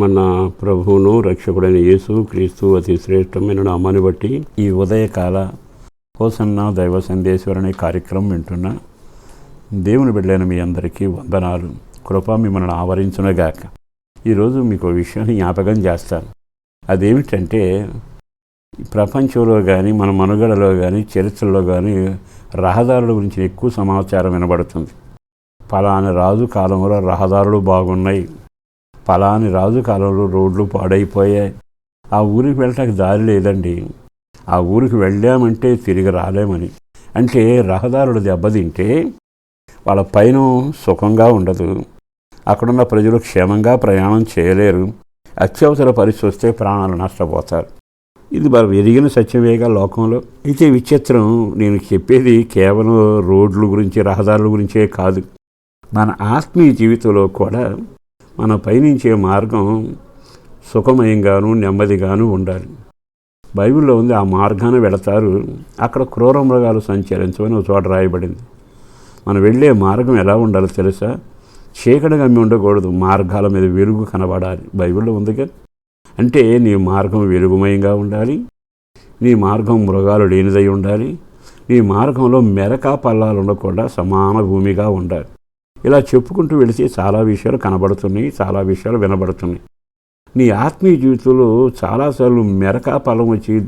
మన ప్రభువును రక్షకుడైన యేసు క్రీస్తు అతి శ్రేష్టమైన నామాన్ని బట్టి ఈ ఉదయకాల కోసన్న దైవ సందేశ్వర అనే కార్యక్రమం వింటున్న. దేవుని బిడ్డలైన మీ అందరికీ వందనాలు. కృప మిమ్మల్ని ఆవరించునగాక. ఈరోజు మీకు విషయాన్ని జ్ఞాపకం చేస్తాను అదేమిటంటే ప్రపంచంలో కానీ మన మనుగడలో కానీ చరిత్రలో కానీ రహదారుల గురించి ఎక్కువ సమాచారం వినబడుతుంది. పలాని రాజు కాలంలో రహదారులు బాగున్నాయి. పలాని రాజు కాలంలో రోడ్లు పాడైపోయాయి. ఆ ఊరికి వెళ్ళటానికి దారి లేదండి. ఆ ఊరికి వెళ్ళామంటే తిరిగి రాలేమని. అంటే రహదారులు దెబ్బతింటే వాళ్ళ పైన సుఖంగా ఉండదు. అక్కడున్న ప్రజలు క్షేమంగా ప్రయాణం చేయలేరు. అత్యవసర పరిస్థితి వస్తే ప్రాణాలు నష్టపోతారు. ఇది మరి ఎదిగిన సత్యమేగా లోకంలో? అయితే విచిత్రం నేను చెప్పేది కేవలం రోడ్ల గురించి రహదారుల గురించే కాదు. మన ఆత్మీయ జీవితంలో కూడా మన పయనించే మార్గం సుఖమయంగాను నెమ్మదిగాను ఉండాలి. బైబిల్లో ఉంది ఆ మార్గాన వెళతారు. అక్కడ క్రూర మృగాలు సంచరించమని ఒక చోట రాయబడింది. మనం వెళ్ళే మార్గం ఎలా ఉండాలో తెలుసా? చీకటి గమ్మి ఉండకూడదు. మార్గాల మీద వెలుగు కనబడాలి. బైబిల్లో ఉంది కదా. అంటే నీ మార్గం వెలుగుమయంగా ఉండాలి. నీ మార్గం మృగాలు లేనిదై ఉండాలి. నీ మార్గంలో మెరక పల్లాలు ఉండకుండా సమాన భూమిగా ఉండాలి. ఇలా చెప్పుకుంటూ వెళితే చాలా విషయాలు కనబడుతున్నాయి చాలా విషయాలు వినబడుతున్నాయి. నీ ఆత్మీయ జీవితంలో చాలాసార్లు మెరకా పలం వచ్చి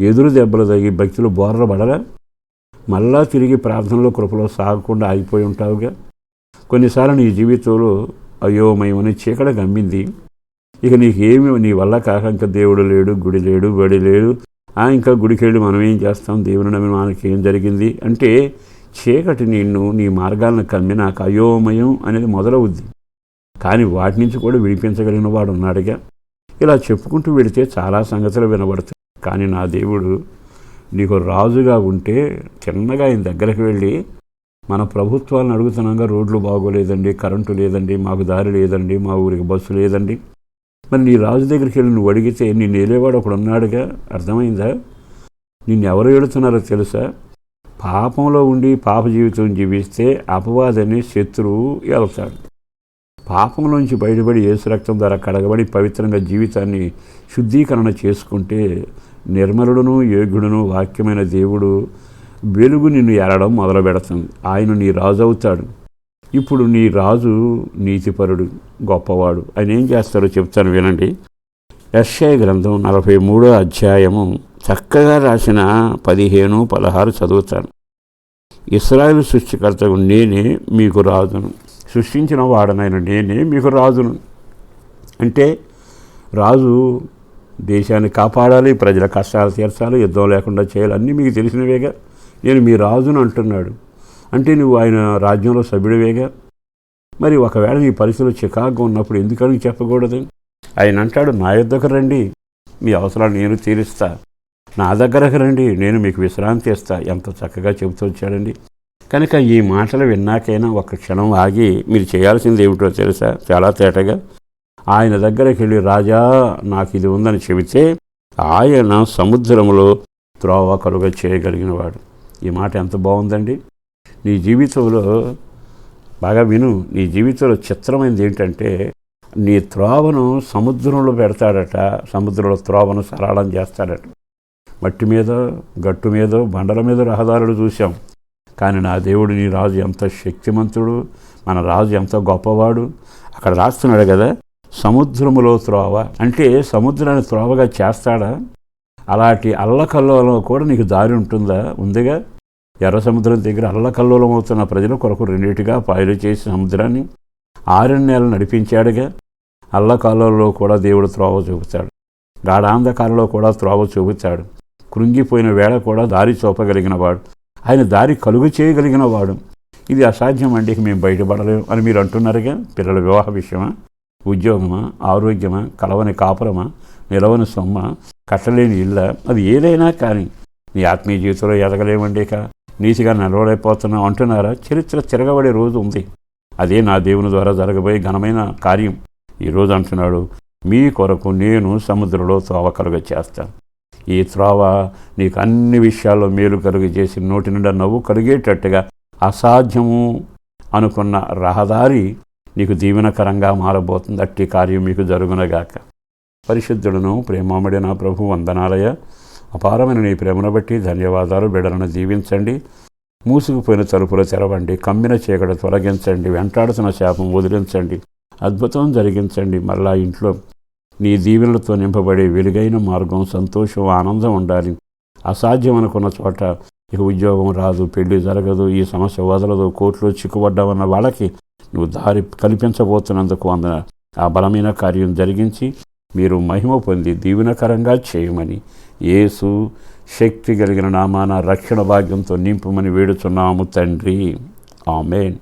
ఎదురు దెబ్బలు తగి భక్తులు బోర్ర పడరా? మళ్ళా తిరిగి ప్రార్థనలో కృపలో సాగకుండా ఆగిపోయి ఉంటావుగా? కొన్నిసార్లు నీ జీవితంలో అయోమయమని చీకట గమ్మింది. ఇక నీకేమి నీ వల్ల కాక ఇంకా దేవుడు లేడు గుడి లేడు బడి లేడు. ఆ ఇంకా గుడికి వెళ్ళి మనం ఏం చేస్తాం? దేవుని నమ్మి మనకి ఏం జరిగింది? అంటే చీకటి నిన్ను నీ మార్గాలను కమ్మి నాకు అయోమయం అనేది మొదలవుద్ది. కానీ వాటి నుంచి కూడా విడిపించగలిగిన వాడు ఉన్నాడుగా. ఇలా చెప్పుకుంటూ వెళితే చాలా సంగతులు వినబడతాయి. కానీ నా దేవుడు నీకు రాజుగా ఉంటే చిన్నగా ఆయన దగ్గరికి వెళ్ళి మన ప్రభుత్వాలను అడుగుతున్నాగా రోడ్లు బాగోలేదండి కరెంటు లేదండి మాకు దారి లేదండి మా ఊరికి బస్సు లేదండి. మరి నీ రాజు దగ్గరికి వెళ్ళి నువ్వు అడిగితే నిన్ను వెళ్ళేవాడు ఒకడు ఉన్నాడుగా? అర్థమైందా? నిన్ను ఎవరు వెళుతున్నారో తెలుసా? పాపంలో ఉండి పాప జీవితం జీవిస్తే అపవాదని శత్రువు వెళ్తాడు పాపంలోంచి బయటపడి యేసు రక్తం ద్వారా కడగబడి పవిత్రంగా జీవితాన్ని శుద్ధీకరణ చేసుకుంటే నిర్మలుడును యోగ్యుడును వాక్యమైన దేవుడు వెలుగు నిన్ను ఎరడం మొదలు పెడుతుంది ఆయన నీ రాజు అవుతాడు. ఇప్పుడు నీ రాజు నీతిపరుడు గొప్పవాడు. ఆయన ఏం చేస్తారో చెప్తాను వినండి. యశ్ఐ గ్రంథం నలభై మూడో అధ్యాయము చక్కగా రాసిన పదిహేను పదహారు చదువుతాను. ఇస్రాయేల్ సృష్టికర్తకు నేనే మీకు రాజును. సృష్టించిన వాడనైన నేనే మీకు రాజును. అంటే రాజు దేశాన్ని కాపాడాలి ప్రజల కష్టాలు తీర్చాలి యుద్ధం లేకుండా చేయాలి అన్నీ మీకు తెలిసినవేగా నేను మీ రాజును అంటున్నాడు. అంటే నువ్వు ఆయన రాజ్యంలో సభ్యుడివేగా మరి ఒకవేళ నీ పరిస్థితులు చికాగ్గా ఉన్నప్పుడు ఎందుకని చెప్పకూడదు? ఆయన అంటాడు నా యుద్ధకు రండి. మీ అవసరాలు నేను తీరుస్తా. నా దగ్గరకు రండి నేను మీకు విశ్రాంతి ఇస్తా ఎంత చక్కగా చెబుతూ వచ్చాడండి. కనుక ఈ మాటలు విన్నాకైనా ఒక క్షణం ఆగి మీరు చేయాల్సింది ఏమిటో తెలుసా? చాలా తేటగా ఆయన దగ్గరికి వెళ్ళి రాజా నాకు ఇది ఉందని చెబితే ఆయన సముద్రంలో త్రోవ కలుగ చేయగలిగినవాడు. ఈ మాట ఎంత బాగుందండి. నీ జీవితంలో బాగా విను నీ జీవితంలో చిత్రమైనది ఏంటంటే నీ త్రోవను సముద్రంలో పెడతాడట సముద్రంలో త్రోవను సరళం చేస్తాడట. మట్టి మీద గట్టు మీద బండల మీద రహదారులు చూసాం కానీ నా దేవుడు నీ రాజు ఎంత శక్తిమంతుడు మన రాజు ఎంత గొప్పవాడు. అక్కడ రాస్తున్నాడు కదా సముద్రములో త్రోవ. అంటే సముద్రాన్ని త్రోవగా చేస్తాడా? అలాంటి అల్లకల్లోలం కూడా నీకు దారి ఉంటుందా? ఉందిగా? ఎర్ర సముద్రం దగ్గర అల్లకల్లోలం అవుతున్న ప్రజల కొరకు రెండింటిగా పాయలు చేసి సముద్రాన్ని ఆరు నెలలు నడిపించాడుగా. అల్లకాలంలో కూడా దేవుడు త్రోవ చూపుతాడు. గాఢాంధకాలంలో కూడా త్రోవ చూపుతాడు. కృంగిపోయిన వేళ కూడా దారి చూపగలిగినవాడు. ఆయన దారి కలుగు చేయగలిగినవాడు. ఇది అసాధ్యం అండి మేము బయటపడలేము అని మీరు అంటున్నారుగా? పిల్లల వివాహ విషయమా? ఉద్యోగమా? ఆరోగ్యమా? కలవని కాపురమా? నిలవని సొమ్మ? కట్టలేని ఇళ్ళ? అది ఏదైనా కానీ. నీ ఆత్మీయ జీవితంలో ఎదగలేమండి నీతిగా నిలవలేకపోతున్నాం అంటున్నారా? చరిత్ర తిరగబడే రోజు ఉంది. అదే నా దేవుని ద్వారా జరగబోయే ఘనమైన కార్యం. ఈరోజు అంటున్నాడు మీ కొరకు నేను సముద్రంలో త్రోవ కలుగ చేస్తాను. ఈ త్రోవ నీకు అన్ని విషయాల్లో మేలు కలుగు చేసి నోటి నిండా నవ్వు కలిగేటట్టుగా అసాధ్యము అనుకున్న రహదారి నీకు దీవెనకరంగా మారబోతుంది. అట్టి కార్యం మీకు జరుగునగాక. పరిశుద్ధుడును ప్రేమామడి నా ప్రభు వందనాలయ. అపారమైన నీ ప్రేమను బట్టి ధన్యవాదాలు. బిడలను దీవించండి. మూసుకుపోయిన తలుపులు తెరవండి. కమ్మిన చీకట తొలగించండి. వెంటాడుతున్న శాపం వదిలించండి. అద్భుతం జరిగించండి. మరలా ఇంట్లో నీ దీవెనలతో నింపబడే వెలుగైన మార్గం సంతోషం ఆనందం ఉండాలి. అసాధ్యం అనుకున్న చోట ఇక ఉద్యోగం రాదు పెళ్ళి జరగదు ఈ సమస్య వదలదు కోర్టులో చిక్కుబడ్డామన్న వాళ్ళకి నువ్వు దారి కల్పించబోతున్నందుకు అంద ఆ బలమైన కార్యం జరిగించి మీరు మహిమ పొంది దీవెనకరంగా చేయమని. యేసు శక్తి కలిగిన నామాన రక్షణ భాగ్యంతో నింపమని వేడుచున్నాము తండ్రి. ఆమెన్.